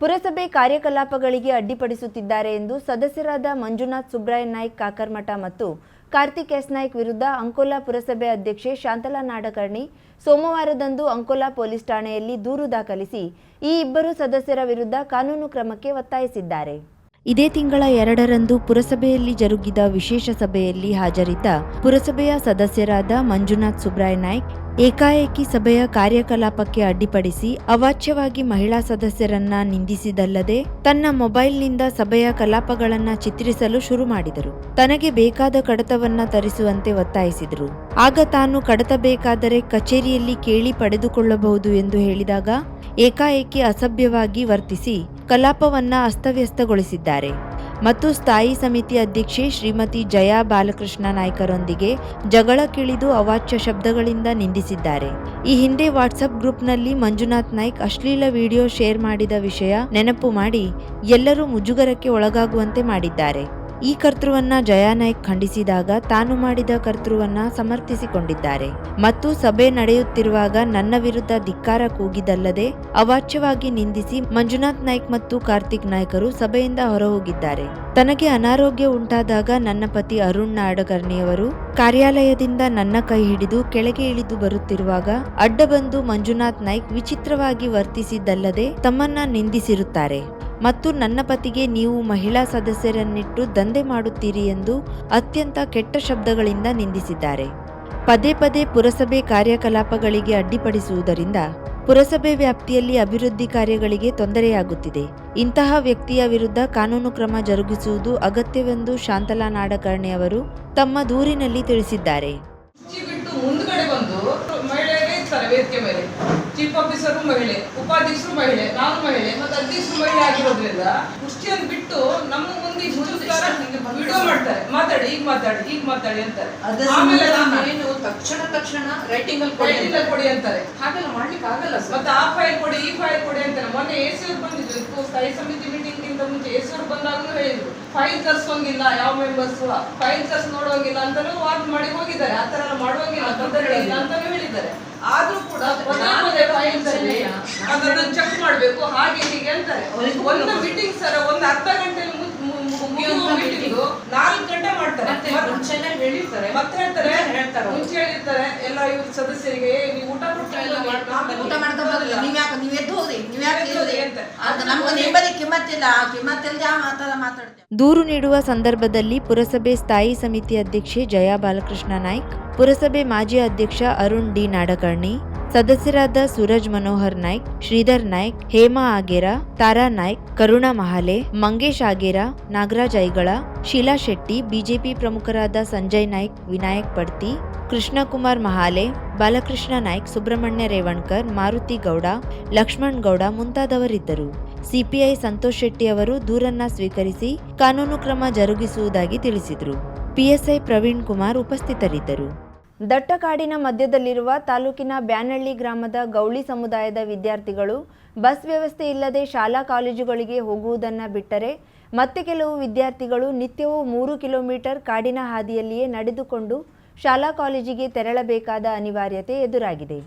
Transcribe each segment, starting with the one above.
ಪುರಸಭೆ ಕಾರ್ಯಕಲಾಪಗಳಿಗೆ ಅಡ್ಡಿಪಡಿಸುತ್ತಿದ್ದಾರೆ ಎಂದು ಸದಸ್ಯರಾದ ಮಂಜುನಾಥ್, ಸುಬ್ರಾಯ್ ನಾಯ್ಕ್, ಕಾಕರ್ಮಠ ಮತ್ತು ಕಾರ್ತಿಕ್ ಎಸ್ ನಾಯ್ಕ್ ವಿರುದ್ಧ ಅಂಕೋಲಾ ಪುರಸಭೆ ಅಧ್ಯಕ್ಷೆ ಶಾಂತಲಾ ನಾಡಕರ್ಣಿ ಸೋಮವಾರದಂದು ಅಂಕೋಲಾ ಪೊಲೀಸ್ ಠಾಣೆಯಲ್ಲಿ ದೂರು ದಾಖಲಿಸಿ ಈ ಇಬ್ಬರು ಸದಸ್ಯರ ವಿರುದ್ಧ ಕಾನೂನು ಕ್ರಮಕ್ಕೆ ಒತ್ತಾಯಿಸಿದ್ದಾರೆ. ಇದೇ ತಿಂಗಳ ಎರಡರಂದು ಪುರಸಭೆಯಲ್ಲಿ ಜರುಗಿದ ವಿಶೇಷ ಸಭೆಯಲ್ಲಿ ಹಾಜರಿದ್ದ ಪುರಸಭೆಯ ಸದಸ್ಯರಾದ ಮಂಜುನಾಥ್, ಸುಬ್ರಾಯ್ ನಾಯ್ಕ್ ಏಕಾಏಕಿ ಸಭೆಯ ಕಾರ್ಯಕಲಾಪಕ್ಕೆ ಅಡ್ಡಿಪಡಿಸಿ ಅವಾಚ್ಯವಾಗಿ ಮಹಿಳಾ ಸದಸ್ಯರನ್ನ ನಿಂದಿಸಿದಲ್ಲದೆ ತನ್ನ ಮೊಬೈಲ್ನಿಂದ ಸಭೆಯ ಕಲಾಪಗಳನ್ನ ಚಿತ್ರಿಸಲು ಶುರು ಮಾಡಿದರು. ತನಗೆ ಬೇಕಾದ ಕಡತವನ್ನ ತರಿಸುವಂತೆ ಒತ್ತಾಯಿಸಿದರು. ಆಗ ತಾನು ಕಡತಬೇಕಾದರೆ ಕಚೇರಿಯಲ್ಲಿ ಕೇಳಿ ಪಡೆದುಕೊಳ್ಳಬಹುದು ಎಂದು ಹೇಳಿದಾಗ ಏಕಾಏಕಿ ಅಸಭ್ಯವಾಗಿ ವರ್ತಿಸಿ ಕಲಾಪವನ್ನ ಅಸ್ತವ್ಯಸ್ತಗೊಳಿಸಿದ್ದಾರೆ. ಮತ್ತು ಸ್ಥಾಯಿ ಸಮಿತಿ ಅಧ್ಯಕ್ಷೆ ಶ್ರೀಮತಿ ಜಯಾ ಬಾಲಕೃಷ್ಣ ನಾಯ್ಕರೊಂದಿಗೆ ಜಗಳಕ್ಕಿಳಿದು ಅವಾಚ್ಯ ಶಬ್ದಗಳಿಂದ ನಿಂದಿಸಿದ್ದಾರೆ. ಈ ಹಿಂದೆ ವಾಟ್ಸಪ್ ಗ್ರೂಪ್ನಲ್ಲಿ ಮಂಜುನಾಥ್ ನಾಯ್ಕ್ ಅಶ್ಲೀಲ ವಿಡಿಯೋ ಶೇರ್ ಮಾಡಿದ ವಿಷಯ ನೆನಪು ಮಾಡಿ ಎಲ್ಲರೂ ಮುಜುಗರಕ್ಕೆ ಒಳಗಾಗುವಂತೆ ಮಾಡಿದ್ದಾರೆ. ಈ ಕರ್ತೃವನ್ನ ಜಯಾ ನಾಯ್ಕ್ ಖಂಡಿಸಿದಾಗ ತಾನು ಮಾಡಿದ ಕರ್ತೃವನ್ನ ಸಮರ್ಥಿಸಿಕೊಂಡಿದ್ದಾರೆ. ಮತ್ತು ಸಭೆ ನಡೆಯುತ್ತಿರುವಾಗ ನನ್ನ ವಿರುದ್ಧ ಧಿಕ್ಕಾರ ಕೂಗಿದಲ್ಲದೆ ಅವಾಚ್ಯವಾಗಿ ನಿಂದಿಸಿ ಮಂಜುನಾಥ್ ನಾಯ್ಕ್ ಮತ್ತು ಕಾರ್ತಿಕ್ ನಾಯ್ಕರು ಸಭೆಯಿಂದ ಹೊರಹೋಗಿದ್ದಾರೆ. ತನಗೆ ಅನಾರೋಗ್ಯ ಉಂಟಾದಾಗ ನನ್ನ ಪತಿ ಅರುಣ್ ನಾಡಕರ್ಣಿಯವರು ಕಾರ್ಯಾಲಯದಿಂದ ನನ್ನ ಕೈ ಹಿಡಿದು ಕೆಳಗೆ ಇಳಿದು ಬರುತ್ತಿರುವಾಗ ಅಡ್ಡ ಬಂದು ಮಂಜುನಾಥ್ ನಾಯ್ಕ್ ವಿಚಿತ್ರವಾಗಿ ವರ್ತಿಸಿದ್ದಲ್ಲದೆ ತಮ್ಮನ್ನ ನಿಂದಿಸಿರುತ್ತಾರೆ. ಮತ್ತು ನನ್ನ ಪತಿಗೆ ನೀವು ಮಹಿಳಾ ಸದಸ್ಯರನ್ನಿಟ್ಟು ದಂಧೆ ಮಾಡುತ್ತೀರಿ ಎಂದು ಅತ್ಯಂತ ಕೆಟ್ಟ ಶಬ್ದಗಳಿಂದ ನಿಂದಿಸಿದ್ದಾರೆ. ಪದೇ ಪದೇ ಪುರಸಭೆ ಕಾರ್ಯಕಲಾಪಗಳಿಗೆ ಅಡ್ಡಿಪಡಿಸುವುದರಿಂದ ಪುರಸಭೆ ವ್ಯಾಪ್ತಿಯಲ್ಲಿ ಅಭಿವೃದ್ಧಿ ಕಾರ್ಯಗಳಿಗೆ ತೊಂದರೆಯಾಗುತ್ತಿದೆ. ಇಂತಹ ವ್ಯಕ್ತಿಯ ವಿರುದ್ಧ ಕಾನೂನು ಕ್ರಮ ಜರುಗಿಸುವುದು ಅಗತ್ಯವೆಂದು ಶಾಂತಲಾ ನಾಡಕರ್ಣಿ ಅವರು ತಮ್ಮ ದೂರಿನಲ್ಲಿ ತಿಳಿಸಿದ್ದಾರೆ. ಚೀಫ್ ಆಫೀಸರು ಮಹಿಳೆ ಉಪಾಧ್ಯಕ್ಷರು ಮಹಿಳೆ ನಾನು ಮಹಿಳೆ ಮತ್ತೆ ಅಧ್ಯಕ್ಷರು ಮಹಿಳೆ ಆಗಿರೋದ್ರಿಂದ ಕುರ್ಚಿಯನ್ನು ಬಿಟ್ಟು ನಮ್ಮ ಮುಂದೆ ವಿಡಿಯೋ ಮಾಡ್ತಾರೆ. ಮಾತಾಡಿ ಈಗ ಮಾತಾಡಿ ಈಗ ಮಾತಾಡಿ ಅಂತಾರೆ. ಆಮೇಲೆ ಏನು ತಕ್ಷಣ ತಕ್ಷಣ ರೈಟಿಂಗ್ ಅಲ್ಲಿ ಕೊಡಿ ಕೊಡಿ ಅಂತಾರೆ. ಹಾಗೆಲ್ಲ ಮಾಡ್ಲಿಕ್ಕೆ ಆಗಲ್ಲ ಮತ್ತೆ ಆ ಫೈಲ್ ಕೊಡಿ ಈ ಫೈಲ್ ಕೊಡಿ ಅಂತಾರೆ ಮೊನ್ನೆ ಎ ಸಿ ಅವ್ರು ಬಂದಿದ್ರು. ಸ್ಥಾಯಿ ಸಮಿತಿ ಮೀಟಿಂಗ್ ಗಿಂತ ಮುಂಚೆ ಎ ಸಿ ಅವ್ರು ಬಂದಾಗಲೂ ಹೇಳಿದ್ರು. ಫೈಲ್ ತರಿಸೋಂಗಿಲ್ಲ ಯಾವ ಮೆಂಬರ್ಸ್ ಫೈಲ್ ತರ್ಸ್ ನೋಡೋಂಗಿಲ್ಲ ಅಂತಾನೂ ವಾದ ಮಾಡಿ ಹೋಗಿದ್ದಾರೆ. ಆ ತರ ಎಲ್ಲ ಮಾಡುವಂಗಿಲ್ಲ ತೊಂದರೆ ಇಲ್ಲ ಅಂತಾನೂ ಹೇಳಿದ್ದಾರೆ. ಆದ್ರೂ ಕೂಡ ಪದೇ ಪದೇ ಫೈಲ್ಸ್ ಅಲ್ಲಿ ಅದನ್ನ ಚೆಕ್ ಮಾಡ್ಬೇಕು. ಹಾಗೆ ಹೀಗೆ ಅಂತಾರೆ. ಒಂದು ಮೀಟಿಂಗ್ ಸರ್ ಒಂದು ಅರ್ಧ ಗಂಟೆ ಮುಗಿಯುವ ಮೀಟಿಂಗ್ ನಾಲ್ಕು ಗಂಟೆ ಮಾಡ್ತಾರೆ. ಮತ್ತೆ ಮತ್ತೆ ಮುಂಚೆನೆ ಹೇಳಿರ್ತಾರೆ. ಮತ್ತೆ ಹೇಳ್ತಾರೆ. ಹೇಳ್ತಾರೆ ಮುಂಚೆ ಹೇಳಿರ್ತಾರೆ ಎಲ್ಲ ಇವ್ರ ಸದಸ್ಯರಿಗೆ ನೀವು ಊಟ ಕೊಟ್ಟು ಎಲ್ಲ ಮಾಡ್ಕೊಂಡು ಊಟ ಮಾಡ್ಕೊಂಡು ಬರಲ್ಲ ನೀವ್ ಯಾಕೆ ನೀವ್ ಎದ್ದು ಹೋಗ್ರಿ. ನೀವ್ ಯಾಕೆ ಎದ್ದು ಹೋಗ್ರಿ ಅಂತ. ಅದು ನಮ್ಗೆ ನೆಮ್ಮದಿ ಕಿಮ್ಮತ್ತಿಲ್ಲ ಆ ಕಿಮ್ಮತ್ತಿಲ್ದೆ ಆ ಮಾತಾಡ ಮಾತಾಡ್ತೇವೆ. ದೂರು ನೀಡುವ ಸಂದರ್ಭದಲ್ಲಿ ಪುರಸಭೆ ಸ್ಥಾಯಿ ಸಮಿತಿ ಅಧ್ಯಕ್ಷೆ ಜಯಾ ಬಾಲಕೃಷ್ಣ ನಾಯ್ಕ್ ಪುರಸಭೆ ಮಾಜಿ ಅಧ್ಯಕ್ಷ ಅರುಣ್ ಡಿ ನಾಡಕರ್ಣಿ ಸದಸ್ಯರಾದ ಸೂರಜ್ ಮನೋಹರ್ ನಾಯ್ಕ್, ಶ್ರೀಧರ್ ನಾಯ್ಕ್, ಹೇಮಾ ಆಗೇರ, ತಾರಾ ನಾಯ್ಕ್, ಕರುಣಾ ಮಹಾಲೆ, ಮಂಗೇಶ್ ಆಗೇರ, ನಾಗರಾಜ್ ಐಗಳ, ಶೀಲಾ ಶೆಟ್ಟಿ, ಬಿಜೆಪಿ ಪ್ರಮುಖರಾದ ಸಂಜಯ್ ನಾಯ್ಕ್, ವಿನಾಯಕ್ ಪಡ್ತಿ, ಕೃಷ್ಣಕುಮಾರ್ ಮಹಾಲೆ, ಬಾಲಕೃಷ್ಣ ನಾಯ್ಕ್, ಸುಬ್ರಹ್ಮಣ್ಯ ರೇವಣ್ಕರ್, ಮಾರುತಿ ಗೌಡ, ಲಕ್ಷ್ಮಣ್ ಗೌಡ ಮುಂತಾದವರಿದ್ದರು. ಸಿಪಿಐ ಸಂತೋಷ್ ಶೆಟ್ಟಿ ಅವರು ದೂರನ್ನ ಸ್ವೀಕರಿಸಿ ಕಾನೂನು ಕ್ರಮ ಜರುಗಿಸುವುದಾಗಿ ತಿಳಿಸಿದರು. ಪಿಎಸ್ಐ ಪ್ರವೀಣ್ ಕುಮಾರ್ ಉಪಸ್ಥಿತರಿದ್ದರು. ದಟ್ಟ ಕಾಡಿನ ಮಧ್ಯದಲ್ಲಿರುವ ತಾಲೂಕಿನ ಬ್ಯಾನಹಳ್ಳಿ ಗ್ರಾಮದ ಗೌಳಿ ಸಮುದಾಯದ ವಿದ್ಯಾರ್ಥಿಗಳು ಬಸ್ ವ್ಯವಸ್ಥೆ ಇಲ್ಲದೆ ಶಾಲಾ ಕಾಲೇಜುಗಳಿಗೆ ಹೋಗುವುದನ್ನು ಬಿಟ್ಟರೆ ಮತ್ತೆ ಕೆಲವು ವಿದ್ಯಾರ್ಥಿಗಳು ನಿತ್ಯವೂ ಮೂರು ಕಿಲೋಮೀಟರ್ ಕಾಡಿನ ಹಾದಿಯಲ್ಲಿಯೇ ನಡೆದುಕೊಂಡು ಶಾಲಾ ಕಾಲೇಜಿಗೆ ತೆರಳಬೇಕಾದ ಅನಿವಾರ್ಯತೆ ಎದುರಾಗಿದೆ.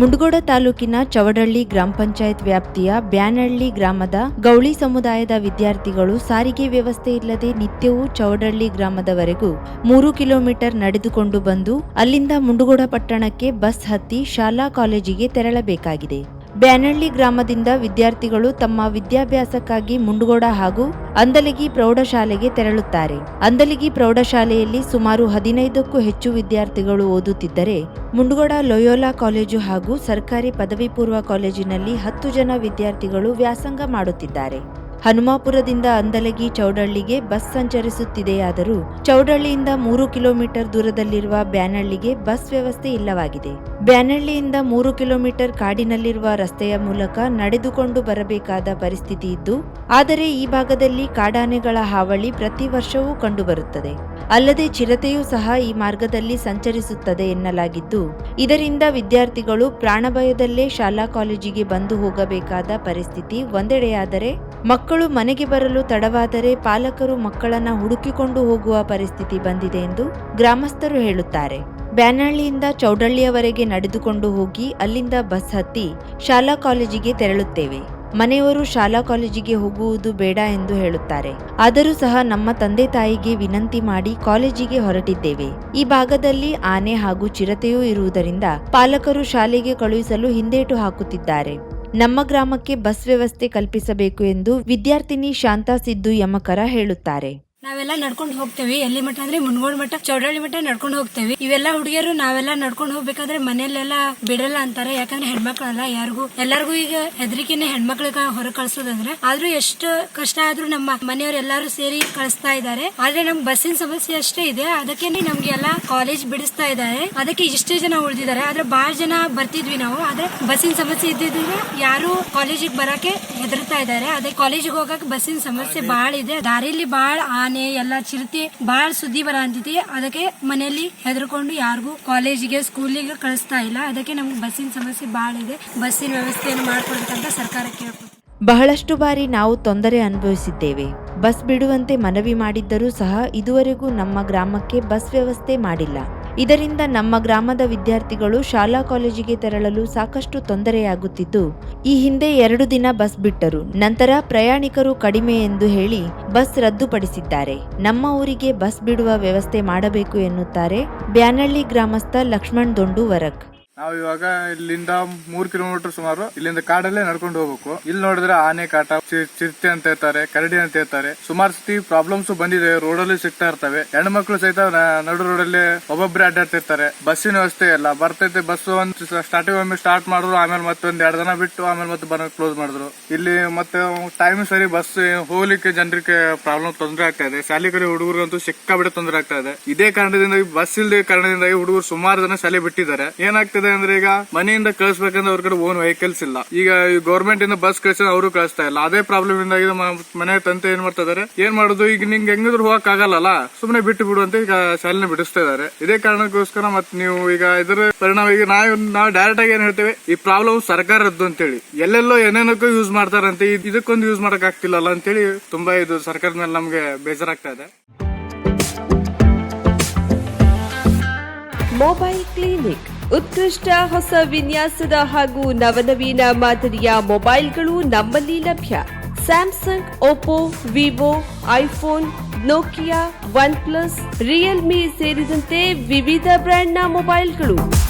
ಮುಂಡಗೋಡ ತಾಲೂಕಿನ ಚವಡಳ್ಳಿ ಗ್ರಾಮ ಪಂಚಾಯತ್ ವ್ಯಾಪ್ತಿಯ ಬ್ಯಾನಹಳ್ಳಿ ಗ್ರಾಮದ ಗೌಳಿ ಸಮುದಾಯದ ವಿದ್ಯಾರ್ಥಿಗಳು ಸಾರಿಗೆ ವ್ಯವಸ್ಥೆ ಇಲ್ಲದೆ ನಿತ್ಯವೂ ಚವಡಳ್ಳಿ ಗ್ರಾಮದವರೆಗೂ ಮೂರು ಕಿಲೋಮೀಟರ್ ನಡೆದುಕೊಂಡು ಬಂದು ಅಲ್ಲಿಂದ ಮುಂಡಗೋಡ ಪಟ್ಟಣಕ್ಕೆ ಬಸ್ ಹತ್ತಿ ಶಾಲಾ ಕಾಲೇಜಿಗೆ ತೆರಳಬೇಕಾಗಿದೆ. ಬ್ಯಾನಹಳ್ಳಿ ಗ್ರಾಮದಿಂದ ವಿದ್ಯಾರ್ಥಿಗಳು ತಮ್ಮ ವಿದ್ಯಾಭ್ಯಾಸಕ್ಕಾಗಿ ಮುಂಡಗೋಡ ಹಾಗೂ ಅಂದಲಗಿ ಪ್ರೌಢಶಾಲೆಗೆ ತೆರಳುತ್ತಾರೆ. ಅಂದಲಗಿ ಪ್ರೌಢಶಾಲೆಯಲ್ಲಿ ಸುಮಾರು ಹದಿನೈದಕ್ಕೂ ಹೆಚ್ಚು ವಿದ್ಯಾರ್ಥಿಗಳು ಓದುತ್ತಿದ್ದರೆ, ಮುಂಡಗೋಡ ಲೊಯೋಲಾ ಕಾಲೇಜು ಹಾಗೂ ಸರ್ಕಾರಿ ಪದವಿ ಪೂರ್ವ ಕಾಲೇಜಿನಲ್ಲಿ ಹತ್ತು ಜನ ವಿದ್ಯಾರ್ಥಿಗಳು ವ್ಯಾಸಂಗ ಮಾಡುತ್ತಿದ್ದಾರೆ. ಹನುಮಾಪುರದಿಂದ ಅಂದಲಗಿ ಚೌಡಳ್ಳಿಗೆ ಬಸ್ ಸಂಚರಿಸುತ್ತಿದೆಯಾದರೂ ಚೌಡಳ್ಳಿಯಿಂದ ಮೂರು ಕಿಲೋಮೀಟರ್ ದೂರದಲ್ಲಿರುವ ಬ್ಯಾನಳ್ಳಿಗೆ ಬಸ್ ವ್ಯವಸ್ಥೆ ಇಲ್ಲವಾಗಿದೆ. ಬ್ಯಾನಳ್ಳಿಯಿಂದ ಮೂರು ಕಿಲೋಮೀಟರ್ ಕಾಡಿನಲ್ಲಿರುವ ರಸ್ತೆಯ ಮೂಲಕ ನಡೆದುಕೊಂಡು ಬರಬೇಕಾದ ಪರಿಸ್ಥಿತಿ ಇದ್ದು, ಆದರೆ ಈ ಭಾಗದಲ್ಲಿ ಕಾಡಾನೆಗಳ ಹಾವಳಿ ಪ್ರತಿ ವರ್ಷವೂ ಕಂಡುಬರುತ್ತದೆ. ಅಲ್ಲದೆ ಚಿರತೆಯೂ ಸಹ ಈ ಮಾರ್ಗದಲ್ಲಿ ಸಂಚರಿಸುತ್ತದೆ ಎನ್ನಲಾಗಿದ್ದು ಇದರಿಂದ ವಿದ್ಯಾರ್ಥಿಗಳು ಪ್ರಾಣಭಯದಲ್ಲೇ ಶಾಲಾ ಕಾಲೇಜಿಗೆ ಬಂದು ಹೋಗಬೇಕಾದ ಪರಿಸ್ಥಿತಿ ಒಂದೆಡೆಯಾದರೆ, ಮಕ್ಕಳು ಮನೆಗೆ ಬರಲು ತಡವಾದರೆ ಪಾಲಕರು ಮಕ್ಕಳನ್ನ ಹುಡುಕಿಕೊಂಡು ಹೋಗುವ ಪರಿಸ್ಥಿತಿ ಬಂದಿದೆ ಎಂದು ಗ್ರಾಮಸ್ಥರು ಹೇಳುತ್ತಾರೆ. ಬ್ಯಾನಹಳ್ಳಿಯಿಂದ ಚೌಡಳ್ಳಿಯವರೆಗೆ ನಡೆದುಕೊಂಡು ಹೋಗಿ ಅಲ್ಲಿಂದ ಬಸ್ ಹತ್ತಿ ಶಾಲಾ ಕಾಲೇಜಿಗೆ ತೆರಳುತ್ತೇವೆ. ಮನೆಯವರು ಶಾಲಾ ಕಾಲೇಜಿಗೆ ಹೋಗುವುದು ಬೇಡ ಎಂದು ಹೇಳುತ್ತಾರೆ. ಆದರೂ ಸಹ ನಮ್ಮ ತಂದೆ ತಾಯಿಗೆ ವಿನಂತಿ ಮಾಡಿ ಕಾಲೇಜಿಗೆ ಹೊರಟಿದ್ದೇವೆ. ಈ ಭಾಗದಲ್ಲಿ ಆನೆ ಹಾಗೂ ಚಿರತೆಯೂ ಇರುವುದರಿಂದ ಪಾಲಕರು ಶಾಲೆಗೆ ಕಳುಹಿಸಲು ಹಿಂದೇಟು ಹಾಕುತ್ತಿದ್ದಾರೆ. ನಮ್ಮ ಗ್ರಾಮಕ್ಕೆ ಬಸ್ ವ್ಯವಸ್ಥೆ ಕಲ್ಪಿಸಬೇಕು ಎಂದು ವಿದ್ಯಾರ್ಥಿನಿ ಶಾಂತಾ ಸಿದ್ದು ಯಮಕರ ಹೇಳುತ್ತಾರೆ. ನಾವೆಲ್ಲ ನಡ್ಕೊಂಡು ಹೋಗ್ತೇವೆ. ಎಲ್ಲಿ ಮಠ ಅಂದ್ರೆ ಮುನ್ಗೋಡ್ ಮಠ, ಚೌಡಳ್ಳಿ ಮಠ ನಡ್ಕೊಂಡು ಹೋಗ್ತೇವೆ. ಇವೆಲ್ಲ ಹುಡುಗಿಯರು ನಾವೆಲ್ಲ ನಡ್ಕೊಂಡು ಹೋಗ್ಬೇಕಾದ್ರೆ ಮನೆಯಲ್ಲೆಲ್ಲ ಬಿಡಲ್ಲ ಅಂತಾರೆ. ಯಾಕಂದ್ರೆ ಹೆಣ್ಮಕ್ಳಲ್ಲ ಯಾರಿಗೂ, ಎಲ್ಲರಿಗೂ ಈಗ ಹೆದರಿಕೆನೆ ಹೆಣ್ಮಕ್ಳಿಗೆ ಹೊರ ಕಳ್ಸೋದಂದ್ರೆ. ಆದ್ರೂ ಎಷ್ಟು ಕಷ್ಟ ಆದ್ರೂ ನಮ್ಮ ಮನೆಯವ್ರು ಎಲ್ಲಾರು ಸೇರಿ ಕಳಿಸ್ತಾ ಇದ್ದಾರೆ. ಆದ್ರೆ ನಮ್ ಬಸ್ಸಿನ ಸಮಸ್ಯೆ ಅಷ್ಟೇ ಇದೆ. ಅದಕ್ಕೆ ನಮ್ಗೆ ಎಲ್ಲ ಕಾಲೇಜ್ ಬಿಡಿಸ್ತಾ ಇದ್ದಾರೆ. ಅದಕ್ಕೆ ಇಷ್ಟೇ ಜನ ಉಳಿದಿದ್ದಾರೆ. ಆದ್ರೆ ಬಹಳ ಜನ ಬರ್ತಿದ್ವಿ ನಾವು. ಆದ್ರೆ ಬಸ್ಸಿನ ಸಮಸ್ಯೆ ಇದ್ದಿದ್ರೆ ಯಾರು ಕಾಲೇಜಿಗೆ ಬರಕ್ಕೆ ಹೆದರ್ತಾ ಇದ್ದಾರೆ. ಅದೇ ಕಾಲೇಜಿಗೆ ಹೋಗಕ್ ಬಸ್ಸಿನ ಸಮಸ್ಯೆ ಬಹಳ ಇದೆ. ದಾರಿಲಿ ಬಹಳ ಆನೆ ಎಲ್ಲ ಚಿರತೆ ಬಹಳ ಸುದ್ದಿ ಬರ ಅದಕ್ಕೆ ಮನೆಯಲ್ಲಿ ಹೆದರ್ಕೊಂಡು ಯಾರಿಗೂ ಕಾಲೇಜಿಗೆ, ಸ್ಕೂಲಿಗೆ ಕಳಿಸ್ತಾ ಇಲ್ಲ. ಅದಕ್ಕೆ ನಮ್ಗೆ ಬಸ್ಸಿನ ಸಮಸ್ಯೆ ಬಹಳ ಇದೆ. ಬಸ್ಸಿನ ವ್ಯವಸ್ಥೆಯನ್ನು ಮಾಡ್ಕೊಡ್ಬೇಕಂತ ಸರ್ಕಾರ ಕೇಳ್ಕೊತೀವಿ ಬಹಳಷ್ಟು ಬಾರಿ ನಾವು ತೊಂದರೆ ಅನುಭವಿಸಿದ್ದೇವೆ. ಬಸ್ ಬಿಡುವಂತೆ ಮನವಿ ಮಾಡಿದ್ದರೂ ಸಹ ಇದುವರೆಗೂ ನಮ್ಮ ಗ್ರಾಮಕ್ಕೆ ಬಸ್ ವ್ಯವಸ್ಥೆ ಮಾಡಿಲ್ಲ. ಇದರಿಂದ ನಮ್ಮ ಗ್ರಾಮದ ವಿದ್ಯಾರ್ಥಿಗಳು ಶಾಲಾ ಕಾಲೇಜಿಗೆ ತೆರಳಲು ಸಾಕಷ್ಟು ತೊಂದರೆಯಾಗುತ್ತಿದ್ದು, ಈ ಹಿಂದೆ ಎರಡು ದಿನ ಬಸ್ ಬಿಟ್ಟರು. ನಂತರ ಪ್ರಯಾಣಿಕರು ಕಡಿಮೆ ಎಂದು ಹೇಳಿ ಬಸ್ ರದ್ದುಪಡಿಸಿದ್ದಾರೆ. ನಮ್ಮ ಊರಿಗೆ ಬಸ್ ಬಿಡುವ ವ್ಯವಸ್ಥೆ ಮಾಡಬೇಕು ಎನ್ನುತ್ತಾರೆ ಬ್ಯಾನಳ್ಳಿ ಗ್ರಾಮಸ್ಥ ಲಕ್ಷ್ಮಣ್ ದೊಂಡು ವರಕ್ ನಾವು ಇವಾಗ ಇಲ್ಲಿಂದ ಮೂರ್ ಕಿಲೋಮೀಟರ್ ಸುಮಾರು ಇಲ್ಲಿಂದ ಕಾಡಲ್ಲೇ ನಡ್ಕೊಂಡು ಹೋಗ್ಬೇಕು. ಇಲ್ಲಿ ನೋಡಿದ್ರೆ ಆನೆ ಕಾಟ ಚಿರತೆ ಅಂತ ಹೇಳ್ತಾರೆ, ಕರಡಿ ಅಂತ ಹೇಳ್ತಾರೆ. ಸುಮಾರು ಸತಿ ಪ್ರಾಬ್ಲಮ್ಸ್ ಬಂದಿದೆ ರೋಡ್ ಅಲ್ಲಿ ಸಿಗ್ತಾ ಇರ್ತವೆ. ಮಕ್ಕಳು ಸಹಿತ ನಡು ರೋಡಲ್ಲಿ ಒಬ್ಬೊಬ್ಬರೇ ಅಡ್ಡಾಡ್ತಿರ್ತಾರೆ. ಬಸ್ಸಿನ ವ್ಯವಸ್ಥೆ ಇಲ್ಲ. ಬರ್ತೈತೆ ಬಸ್ ಒಂದ್ ಸ್ಟಾರ್ಟಿಂಗ್ ಒಮ್ಮೆ ಸ್ಟಾರ್ಟ್ ಮಾಡಿದ್ರು, ಆಮೇಲೆ ಮತ್ತೊಂದ್ ಎರಡ್ ದಿನ ಬಿಟ್ಟು ಆಮೇಲೆ ಮತ್ತೆ ಬರೋ ಕ್ಲೋಸ್ ಮಾಡಿದ್ರು. ಇಲ್ಲಿ ಮತ್ತೆ ಟೈಮ್ ಸರಿ ಬಸ್ ಹೋಗ್ಲಿಕ್ಕೆ ಜನರಿಗೆ ಪ್ರಾಬ್ಲಮ್ ತೊಂದರೆ ಆಗ್ತಾ ಇದೆ. ಶಾಲೆ ಕಡೆ ಹುಡುಗರು ಅಂತೂ ಸಿಕ್ಕಾಬಿಟ್ಟೆ ತೊಂದರೆ ಆಗ್ತಾ ಇದೆ. ಇದೇ ಕಾರಣದಿಂದ ಬಸ್ ಇಲ್ಲದೆ ಕಾರಣದಿಂದ ಹುಡುಗರು ಸುಮಾರು ಜನ ಶಾಲೆ ಬಿಟ್ಟಿದ್ದಾರೆ. ಏನಾಗ್ತದೆ ಅಂದ್ರೆ ಈಗ ಮನೆಯಿಂದ ಕಳಿಸ್ಬೇಕಂದ್ರೆ ಅವ್ರ ಕಡೆ ಓನ್ ವೆಹಿಕಲ್ಸ್ ಇಲ್ಲ. ಈಗ ಗೌರ್ಮೆಂಟ್ ಇಂದ ಬಸ್ ಕಳ್ಸಿದ್ರೆ ಅವರು ಕಳಿಸ್ತಾ ಇಲ್ಲ. ಅದೇ ಪ್ರಾಬ್ಲಮ್ ಇಂದ ಮನೆ ತಂತೆ ಏನ್ ಮಾಡ್ತಾ ಇದಾರೆ? ಏನ್ ಮಾಡುದು? ಈಗ ನಿಂಗೆ ಹೆಂಗಿದ್ರು ಹೋಗಕ್ ಆಗಲ್ಲ ಸುಮ್ನೆ ಬಿಟ್ಟು ಬಿಡು ಅಂತ ಈಗ ಶಾಲೆನ ಬಿಡಿಸ್ತಾ ಇದಾರೆ. ಇದೇ ಕಾರಣಕ್ಕೋಸ್ಕರ ಮತ್ ನೀವು ಈಗ ಇದರ ಪರಿಣಾಮ, ಈಗ ನಾವು ನಾವು ಡೈರೆಕ್ಟ್ ಆಗಿ ಏನ್ ಹೇಳ್ತೇವೆ? ಈ ಪ್ರಾಬ್ಲಮ್ ಸರ್ಕಾರದ್ದು ಅಂತೇಳಿ. ಎಲ್ಲೆಲ್ಲೋ ಏನೇನಕ್ಕೂ ಯೂಸ್ ಮಾಡ್ತಾರಂತೆ. ಇದ್- ಇದಕ್ಕೊಂದು ಯೂಸ್ ಮಾಡಕ್ ಅಂತ ಅಂತೇಳಿ ತುಂಬಾ ಇದು ಸರ್ಕಾರದ ಮೇಲೆ ನಮ್ಗೆ ಬೇಜಾರಾಗ್ತಾ ಇದೆ. ಮೊಬೈಲ್ ಕ್ಲಿನಿಕ್ ಉತ್ಕೃಷ್ಟ ಹೊಸ ವಿನ್ಯಾಸದ ಹಾಗೂ ನವನವೀನ ಮಾದರಿಯ ಮೊಬೈಲ್ಗಳು ನಮ್ಮಲ್ಲಿ ಲಭ್ಯ. Samsung, Oppo, Vivo, iPhone, Nokia OnePlus Realme ಸೇರಿದಂತೆ ವಿವಿಧ ಬ್ರ್ಯಾಂಡ್ನ ಮೊಬೈಲ್ಗಳು.